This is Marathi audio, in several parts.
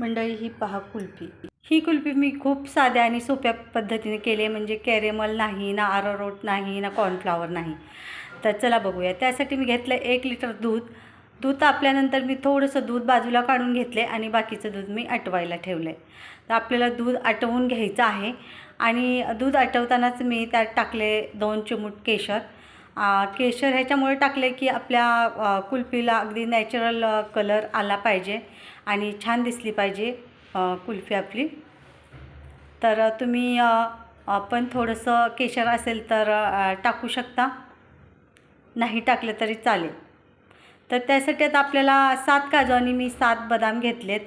मंडळी ही पहा कुल्फी. ही कुल्फी मी खूप साध्या आणि सोप्या पद्धतीने केली आहे. म्हणजे कॅरेमल नाही ना आरारोट नाही ना कॉर्नफ्लावर नाही. तर चला बघूया. त्यासाठी मी घेतलं एक लिटर दूध. दूध तापल्यानंतर मी थोडंसं दूध बाजूला काढून घेतले आणि बाकीचं दूध मी आटवायला ठेवलं आहे तर आपल्याला दूध आटवून घ्यायचं आहे. आणि दूध आटवतानाच मी त्यात टाकले दोन चिमूट केशर. केशर ह्याच्यामुळे टाकले की आपल्या कुल्फीला अगदी नॅचरल कलर आला पाहिजे आणि छान दिसली पाहिजे कुल्फी आपली. तर तुम्ही पण थोडंसं केशर असेल तर टाकू शकता. नाही टाकलं तरी चालेल. तर त्यासाठी आता आपल्याला सात काजू आणि मी सात बदाम घेतलेत.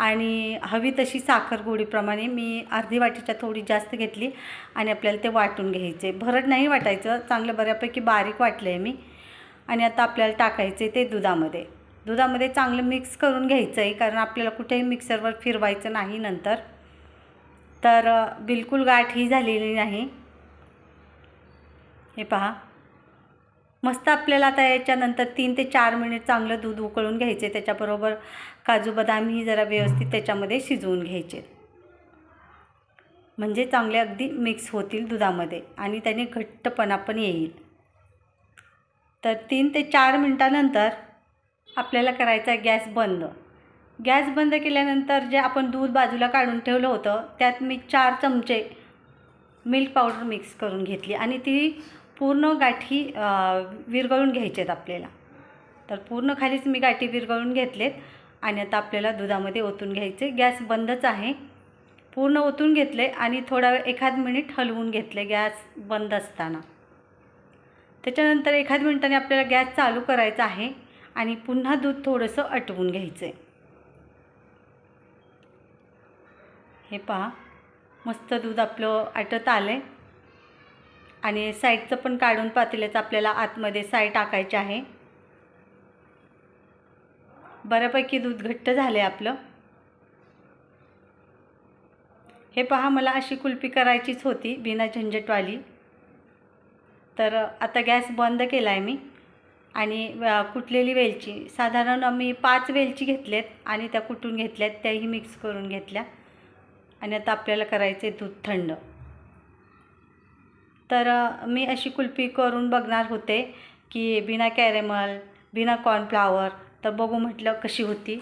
आणि हवी तशी साखर गोडीप्रमाणे मी अर्धी वाटीच्या थोडी जास्त घेतली आणि आपल्याला ते वाटून घ्यायचे. भरड नाही वाटायचं चांगलं बऱ्यापैकी बारीक वाटलं आहे मी. आणि आता आपल्याला टाकायचे ते दुधामध्ये. दुधामध्ये चांगलं मिक्स करून घ्यायचं आहे कारण आपल्याला कुठेही मिक्सरवर फिरवायचं नाही नंतर. तर बिलकुल गाठ ही झालेली नाही. हे पहा. मस्त आपल्याला आता याच्यानंतर तीन ते चार मिनिट चांगलं दूध उकळून घ्यायचे. त्याच्याबरोबर काजू बदामही जरा व्यवस्थित त्याच्यामध्ये शिजवून घ्यायचे. म्हणजे चांगले अगदी मिक्स होतील दुधामध्ये आणि त्याने घट्टपणा पण येईल. तर तीन ते चार मिनटानंतर आपल्याला करायचा आहे गॅस बंद. गॅस बंद केल्यानंतर जे आपण दूध बाजूला काढून ठेवलं होतं त्यात मी चार चमचे मिल्क पावडर मिक्स करून घेतली आणि ती पूर्ण गाठी विरगळून घ्यायचे आहेत आपल्याला. तर पूर्ण खालीच मी गाठी विरघळून घेतलेत आणि आता आपल्याला दुधामध्ये ओतून घ्यायचे. गॅस बंदच आहे. पूर्ण ओतून घेतले आणि थोडा वेळ एखाद मिनिट हलवून घेतले गॅस बंद असताना. त्याच्यानंतर एखाद मिनिटाने आपल्याला गॅस चालू करायचा आहे आणि पुन्हा दूध थोडंसं आटवून घ्यायचं आहे हे पहा मस्त दूध आपलं आटत आलं आहे आणि साईडचं पण काढून पातेल्याचं आपल्याला आतमध्ये साय टाकायचे आहे. बऱ्यापैकी दूध घट्ट झालं आहे आपलं. हे पहा मला अशी कुल्फी करायचीच होती बिना झंझटवाली. तर आता गॅस बंद केला आहे मी. आणि कुटलेली वेलची साधारण मी पाच वेलची घेतल्यात आणि त्या कुटून घेतल्यात त्याही मिक्स करून घेतल्या. आणि आता आपल्याला करायचे दूध थंड. तर मी अशी कुल्फी करून बघणार होते की बिना कॅरेमल बिना कॉर्नफ्लावर तर बघू म्हटलं कशी होती.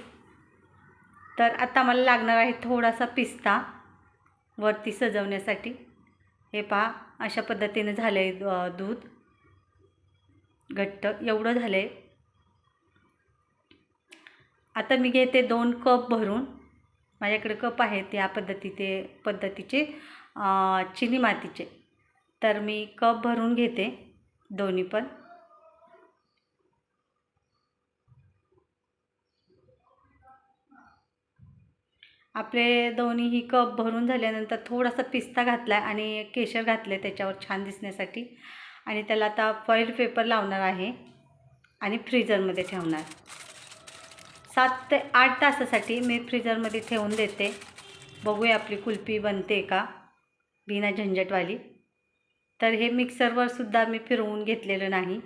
तर आता मला लागणार आहे थोडासा पिस्ता वरती सजवण्यासाठी. हे पहा अशा पद्धतीने झालं आहे दूध. घट्ट एवढं झालं आहे आता मी घेते दोन कप भरून. माझ्याकडे कप आहेत या पद्धतीचे पद्धतीचे चिनी मातीचे. तर मी कप भरून घेते दोन्ही पण. आपले दोन्हीही कप भरून झाल्यानंतर थोडासा पिस्ता घातला आहे आणि केशर घातले त्याच्यावर छान दिसण्यासाठी. आणि त्याला आता फॉईल पेपर लावणार आहे आणि फ्रीजरमध्ये ठेवणार. सात ते आठ तासासाठी मी फ्रीजरमध्ये ठेवून देते. बघूया आपली कुल्फी बनते का? बिना झंझटवाली. तर हे मिक्सरवर सुद्धा मी फिरवून घेतलेलं नाही.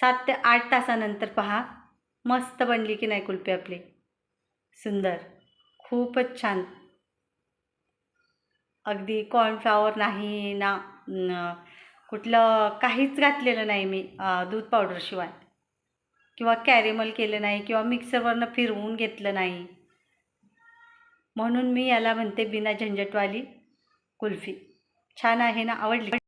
सात ते आठ तासानंतर पहा मस्त बनली की नाही कुल्फी आपली. सुंदर खूपच छान. अगदी कॉर्नफ्लावर नाही ना कुठलं काहीच घातलेलं नाही मी दूध पावडरशिवाय किंवा कॅरेमल केलं नाही किंवा मिक्सरवरनं फिरवून घेतलं नाही. म्हणून मी याला म्हणते बिना झंझटवाली कुल्फी. छान आहे ना आवडली.